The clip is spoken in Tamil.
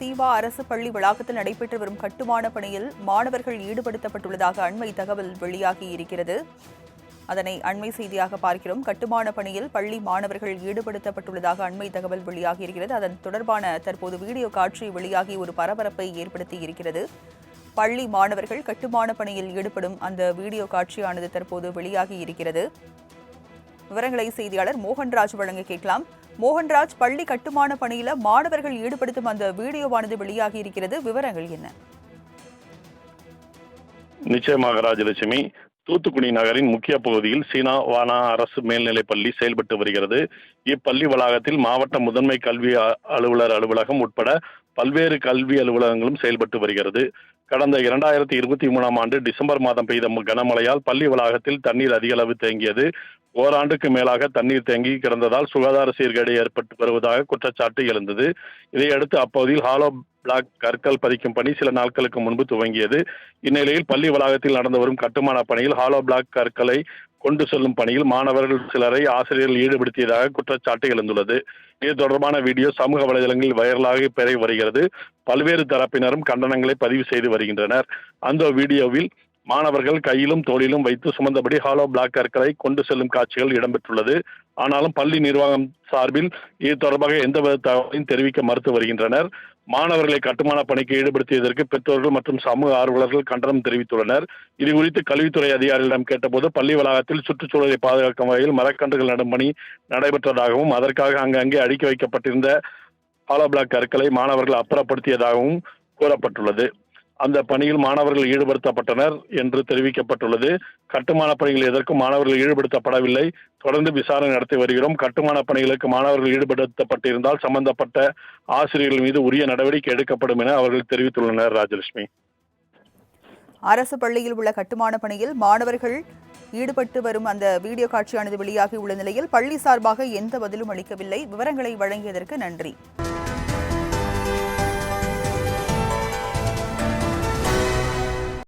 சீவா அரசு பள்ளி வளாகத்தில் நடைபெற்று வரும் கட்டுமான பணியில் மாணவர்கள் ஈடுபடுத்தப்பட்டுள்ளதாக அண்மை தகவல் வெளியாகி இருக்கிறது. அதனை அண்மை செய்தியாக பார்க்கிறோம். கட்டுமான பணியில் பள்ளி மாணவர்கள் ஈடுபடுத்தப்பட்டுள்ளதாக அண்மை தகவல் வெளியாகி இருக்கிறது. அதன் தொடர்பான தற்போது வீடியோ காட்சி வெளியாகி ஒரு பரபரப்பை ஏற்படுத்தி இருக்கிறது. பள்ளி மாணவர்கள் கட்டுமான பணியில் ஈடுபடும் அந்த வீடியோ காட்சியானது தற்போது வெளியாகி இருக்கிறது. விவரங்களை செய்தியாளர் மோகன்ராஜ் வழங்க கேட்கலாம். மோகன்ராஜ் பள்ளி கட்டுமான பணியில மாணவர்கள் ஈடுபடுத்தும் அந்த வீடியோவானது வெளியாகி இருக்கிறது. விவரங்கள் என்ன? நிச்சயமாக ராஜலட்சுமி. தூத்துக்குடி நகரின் முக்கிய பகுதியில் சீனா வானா அரசு மேல்நிலைப் பள்ளி செயல்பட்டு வருகிறது. இப்பள்ளி வளாகத்தில் மாவட்ட முதன்மை கல்வி அ- அலுவலர் அலுவலகம் உட்பட பல்வேறு கல்வி அலுவலகங்களும் செயல்பட்டு வருகிறது. கடந்த இரண்டாயிரத்தி இருபத்தி மூணாம் ஆண்டு டிசம்பர் மாதம் பெய்த கனமழையால் பள்ளி வளாகத்தில் தண்ணீர் அதிக அளவு தேங்கியது. ஓராண்டுக்கு மேலாக தண்ணீர் தேங்கி கிடந்ததால் சுகாதார சீர்கேடு ஏற்பட்டு வருவதாக குற்றச்சாட்டு எழுந்தது. இதையடுத்து அப்பகுதியில் ஹாலோ பிளாக் கற்கள் பதிக்கும் பணி சில நாட்களுக்கு முன்பு துவங்கியது. இந்நிலையில் பள்ளி வளாகத்தில் நடந்து வரும் கட்டுமான பணியில் ஹாலோ பிளாக் கற்களை கொண்டு செல்லும் பணியில் மாணவர்கள் சிலரை ஆசிரியர்கள் ஈடுபடுத்தியதாக குற்றச்சாட்டு எழுந்துள்ளது. இது தொடர்பான வீடியோ சமூக வலைதளங்களில் வைரலாக பெறி வருகிறது. பல்வேறு தரப்பினரும் கண்டனங்களை பதிவு செய்து வருகின்றனர். அந்த வீடியோவில் மாணவர்கள் கையிலும் தோளிலும் வைத்து சுமந்தபடி ஹாலோ பிளாக் கற்களை கொண்டு செல்லும் காட்சிகள் இடம்பெற்றுள்ளது. ஆனாலும் பள்ளி நிர்வாகம் சார்பில் இது தொடர்பாக எந்தவித தகவலையும் தெரிவிக்க மறுத்து வருகின்றனர். மாணவர்களை கட்டுமான பணிக்கு ஈடுபடுத்தியதற்கு பெற்றோர்கள் மற்றும் சமூக ஆர்வலர்கள் கண்டனம் தெரிவித்துள்ளனர். இது குறித்து கல்வித்துறை அதிகாரிகளிடம் கேட்டபோது பள்ளி வளாகத்தில் சுற்றுச்சூழலை பாதுகாக்கும் வகையில் மரக்கன்றுகள் நடும் பணி நடைபெற்றதாகவும் அதற்காக அங்கங்கே அடுக்கி வைக்கப்பட்டிருந்த ஹாலோ பிளாக் கற்களை மாணவர்கள் அப்புறப்படுத்தியதாகவும் கூறப்பட்டுள்ளது. அந்த பணியில் மாணவர்கள் ஈடுபடுத்தப்பட்டனர் என்று தெரிவிக்கப்பட்டுள்ளது. கட்டுமான பணிகள் எதற்கும் மாணவர்கள் ஈடுபடுத்தப்படவில்லை. தொடர்ந்து விசாரணை நடத்தி வருகிறோம். கட்டுமான பணிகளுக்கு மாணவர்கள் ஈடுபடுத்தப்பட்டிருந்தால் சம்பந்தப்பட்ட ஆசிரியர்கள் மீது உரிய நடவடிக்கை எடுக்கப்படும் என அவர்கள் தெரிவித்துள்ளனர் ராஜலட்சுமி. அரசு பள்ளியில் உள்ள கட்டுமான பணியில் மாணவர்கள் ஈடுபட்டு வரும் அந்த வீடியோ காட்சியானது வெளியாகி உள்ள நிலையில் பள்ளி சார்பாக எந்த பதிலும் அளிக்கவில்லை. விவரங்களை வழங்கியதற்கு நன்றி.